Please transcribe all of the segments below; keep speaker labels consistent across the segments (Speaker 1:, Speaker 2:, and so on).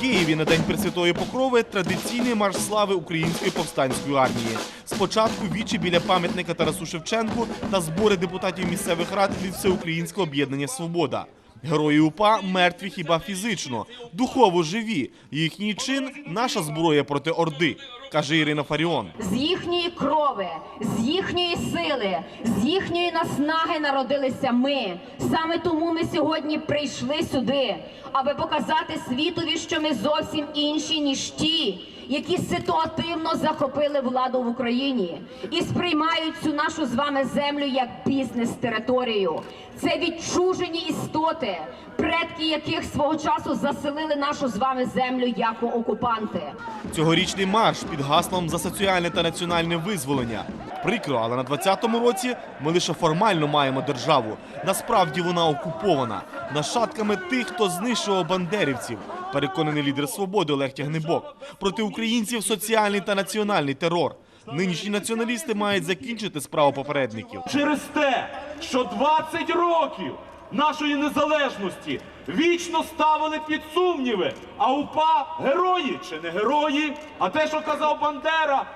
Speaker 1: Києві на День Пресвятої Покрови традиційний марш слави Української повстанської армії. Спочатку вічі біля пам'ятника Тарасу Шевченку та збори депутатів місцевих рад від Всеукраїнського об'єднання Свобода. Герої УПА мертві хіба фізично, духово живі. Їхній чин наша зброя проти Орди, каже Ірина Фаріон.
Speaker 2: З їхньої крови, з їхньої сили, з їхньої наснаги народилися ми. Саме тому ми сьогодні прийшли сюди, аби показати світові, що ми зовсім інші, ніж ті, які ситуативно захопили владу в Україні і сприймають цю нашу з вами землю як бізнес-територію. Це відчужені істоти, предки яких свого часу заселили нашу з вами землю як окупанти.
Speaker 1: Цьогорічний марш під гаслом за соціальне та національне визволення. Прикро, але на 20-му році ми лише формально маємо державу. Насправді вона окупована нащадками тих, хто знищував бандерівців. Переконаний лідер свободи Олег Тягнебок. Проти українців соціальний та національний терор. Нинішні націоналісти мають закінчити справу попередників.
Speaker 3: через те, що 20 років нашої незалежності вічно ставили під сумніви, а УПА герої чи не герої. А те, що казав Бандера,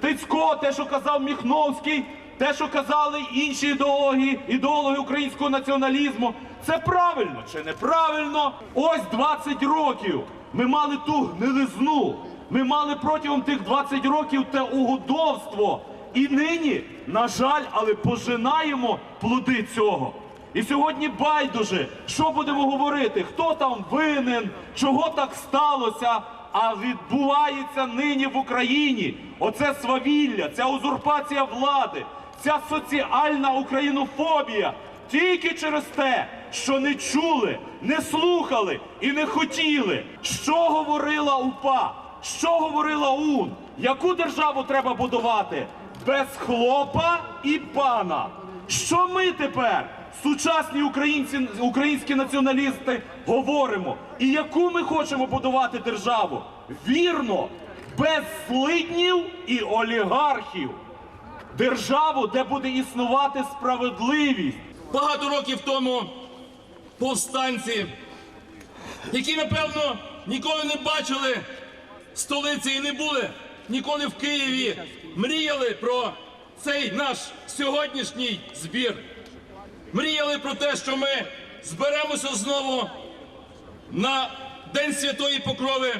Speaker 3: Тицько, те, що казав Міхновський, те, що казали інші ідеологи, ідеологи українського націоналізму, це правильно чи неправильно? Ось 20 років ми мали ту гнилизну. Ми мали протягом тих 20 років те угодовство. І нині, на жаль, але пожинаємо плоди цього. І сьогодні байдуже, що будемо говорити, хто там винен, чого так сталося, а відбувається нині в Україні. Оце свавілля, ця узурпація влади, ця соціальна українофобія. Тільки через те, що не чули, не слухали і не хотіли, що говорила УПА, що говорила УН, яку державу треба будувати без хлопа і пана. Що ми тепер, сучасні українці, українські націоналісти, говоримо? І яку ми хочемо будувати державу? Вірно, без злиднів і олігархів. Державу, де буде існувати справедливість.
Speaker 4: Багато років тому повстанці, які, напевно, ніколи не бачили столиці і не були ніколи в Києві, мріяли про цей наш сьогоднішній збір. Мріяли про те, що ми зберемося знову на День Святої Покрови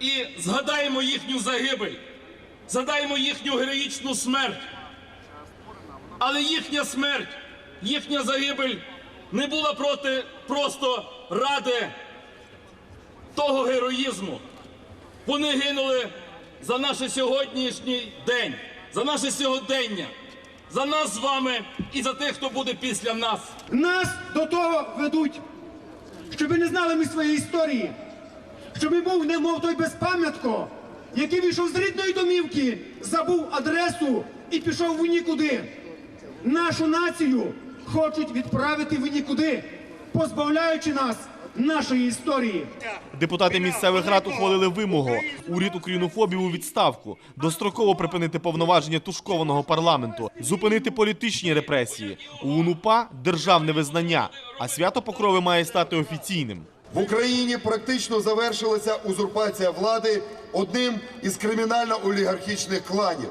Speaker 4: і згадаємо їхню загибель, згадаємо їхню героїчну смерть. Але їхня смерть, їхня загибель не була проти просто ради того героїзму. Вони гинули за наш сьогоднішній день, за наше сьогодення, за нас з вами і за тих, хто буде після нас.
Speaker 5: Нас до того ведуть, щоб не знали ми своєї історії, щоб ми був немов той безпам'ятко, який вийшов з рідної домівки, забув адресу і пішов в нікуди. Нашу націю хочуть відправити в нікуди, позбавляючи нас нашої історії.
Speaker 1: Депутати місцевих рад ухвалили вимогу уряд українофобів у відставку, достроково припинити повноваження тушкованого парламенту, зупинити політичні репресії. У УНУПА державне визнання, а свято Покрови має стати офіційним.
Speaker 6: В Україні практично завершилася узурпація влади одним із кримінально-олігархічних кланів.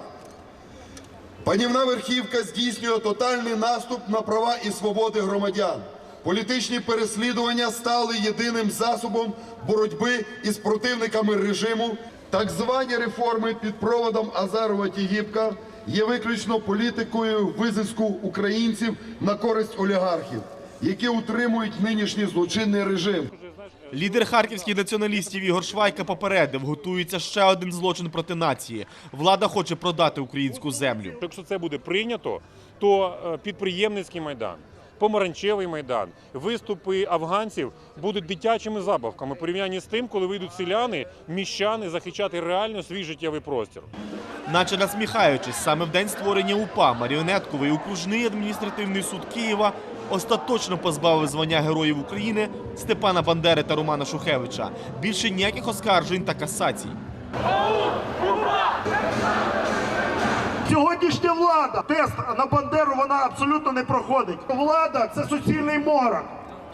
Speaker 6: Панівна верхівка здійснює тотальний наступ на права і свободи громадян. Політичні переслідування стали єдиним засобом боротьби із противниками режиму. Так звані реформи під проводом Азарова Тігіпка є виключно політикою визиску українців на користь олігархів, які утримують нинішній злочинний режим.
Speaker 1: Лідер харківських націоналістів Ігор Швайка попередив, готується ще один злочин проти нації. Влада хоче продати українську землю.
Speaker 7: Якщо це буде прийнято, то е, підприємницький майдан, помаранчевий майдан, виступи афганців будуть дитячими забавками порівнянні з тим, коли вийдуть селяни, міщани захищати реально свій життєвий простір.
Speaker 1: Наче насміхаючись, саме в день створення УПА маріонетковий окружний адміністративний суд Києва остаточно позбавив звання Героїв України Степана Бандери та Романа Шухевича. Більше ніяких оскаржень та касацій.
Speaker 8: Сьогоднішня влада, тест на Бандеру вона абсолютно не проходить. Влада це суцільний морок.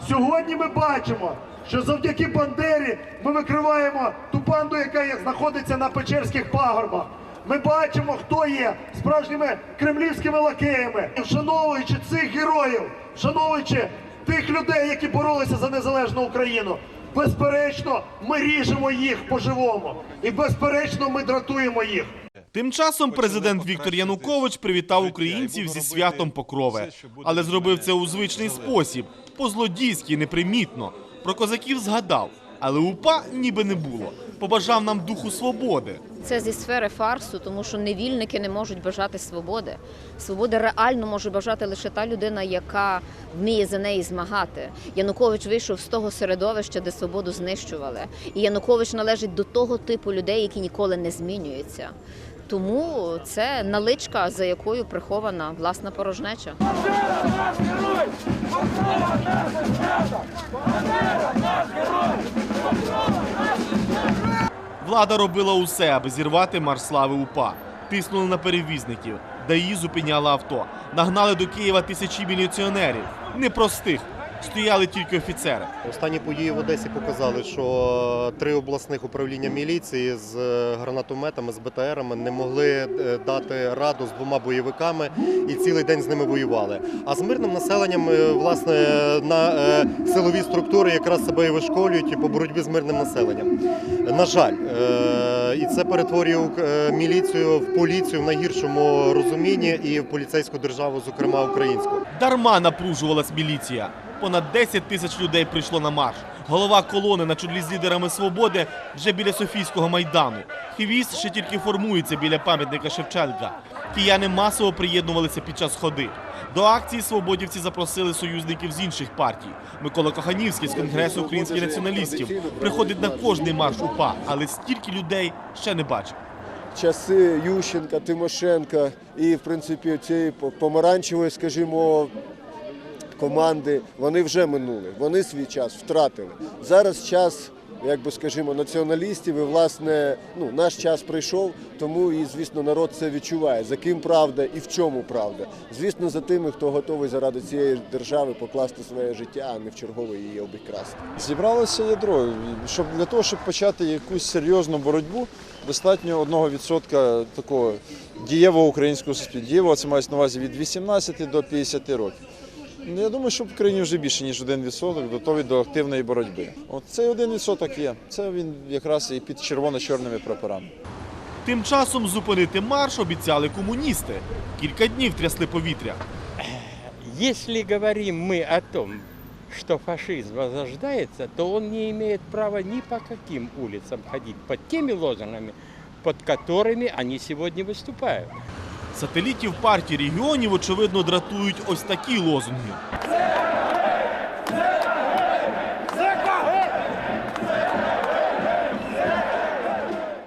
Speaker 8: Сьогодні ми бачимо, що завдяки Бандері ми викриваємо ту банду, яка знаходиться на Печерських пагорбах. Ми бачимо, хто є справжніми кремлівськими лакеями. І Вшановуючи цих героїв, вшановуючи тих людей, які боролися за незалежну Україну. Безперечно, ми ріжемо їх по-живому. І безперечно, ми дратуємо їх.
Speaker 1: Тим часом президент Віктор Янукович привітав українців зі святом Покрови, але зробив це у звичний спосіб, по-злодійськи, непримітно. Про козаків згадав, але упа ніби не було. Побажав нам духу свободи.
Speaker 9: Це зі сфери фарсу, тому що невільники не можуть бажати свободи. Свободи реально може бажати лише та людина, яка вміє за неї змагати. Янукович вийшов з того середовища, де свободу знищували. І Янукович належить до того типу людей, які ніколи не змінюються. Тому це наличка, за якою прихована власна порожнеча.
Speaker 1: Влада робила усе, аби зірвати Марслави УПА. Тиснули на перевізників, ДАІ зупиняла авто. Нагнали до Києва тисячі міліціонерів. Непростих. Стояли тільки офіцери.
Speaker 10: Останні події в Одесі показали, що три обласних управління міліції з е, гранатометами, з БТРами не могли е, дати раду з двома бойовиками і цілий день з ними воювали. А з мирним населенням, е, власне, на силові структури якраз себе і вишколюють по боротьбі з мирним населенням. На жаль, і це перетворює міліцію в поліцію в найгіршому розумінні і в поліцейську державу, зокрема українську.
Speaker 1: Дарма напружувалась міліція. Понад 10 тисяч людей прийшло на марш. Голова колони на чолі з лідерами свободи вже біля Софійського майдану. Хвіст ще тільки формується біля пам'ятника Шевченка. Кияни масово приєднувалися під час ходи. До акції свободівці запросили союзників з інших партій. Микола Коханівський з Конгресу українських націоналістів приходить на кожний марш УПА, але стільки людей ще не бачив.
Speaker 11: часи Ющенка, Тимошенка і, в принципі, цієї по- помаранчевої, скажімо, команди, вони вже минули. Вони свій час втратили. Зараз час, як би скажімо, націоналістів, і власне ну, наш час прийшов, тому і, звісно, народ це відчуває. За ким правда і в чому правда. Звісно, за тими, хто готовий заради цієї держави покласти своє життя, а не в чергове її обікрасти.
Speaker 12: Зібралося ядро. Щоб для того, щоб почати якусь серйозну боротьбу, достатньо 1% такого дієвого українського суспільства. Дієвого це мається на увазі від 18 до 50 років. Ну, Я думаю, що в Україні вже більше, ніж 1% готові до активної боротьби. От цей 1% є. Це він якраз і під червоно-чорними прапорами.
Speaker 1: Тим часом зупинити марш обіцяли комуністи. Кілька днів трясли повітря.
Speaker 13: Если говорим мы о том, что фашизм возрождается, то он не имеет права ни по каким улицам ходить под теми лозунгами, под которыми они сегодня выступают.
Speaker 1: Сателітів партії регіонів, очевидно, дратують ось такі лозунги.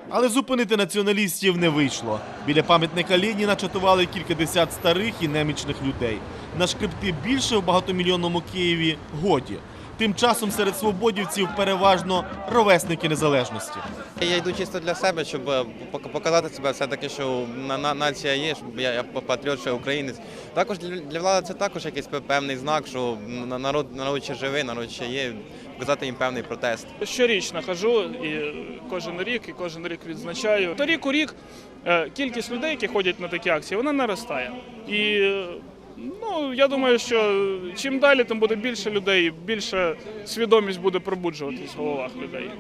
Speaker 1: Але зупинити націоналістів не вийшло. Біля пам'ятника Леніна чатували кількадесят старих і немічних людей. Нашкребти більше в багатомільйонному Києві годі. Тим часом серед свободівців переважно ровесники незалежності.
Speaker 14: Я йду чисто для себе, щоб е, показати себе все-таки, що на, на- нація є, щоб я, я патріот, що я українець. Також для, для влади це також якийсь певний знак, що на- народ, народ ще живий, народ ще є, показати їм певний протест.
Speaker 15: Щорічно хожу і кожен рік, і кожен рік відзначаю. То рік у рік е, кількість людей, які ходять на такі акції, вона наростає. І ну, я думаю, що чим далі, тим буде більше людей, більше свідомість буде пробуджуватись в головах людей.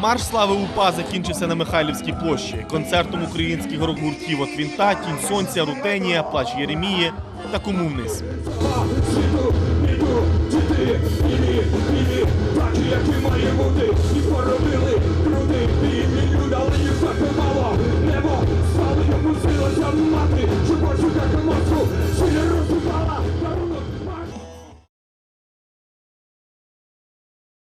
Speaker 1: Марш слави УПА закінчився на Михайлівській площі концертом українських рок-гуртів от Вінта, Тінь Сонця, Рутенія, Плач Єремії та Кому вниз.
Speaker 3: Бачу, який має бути, і поробили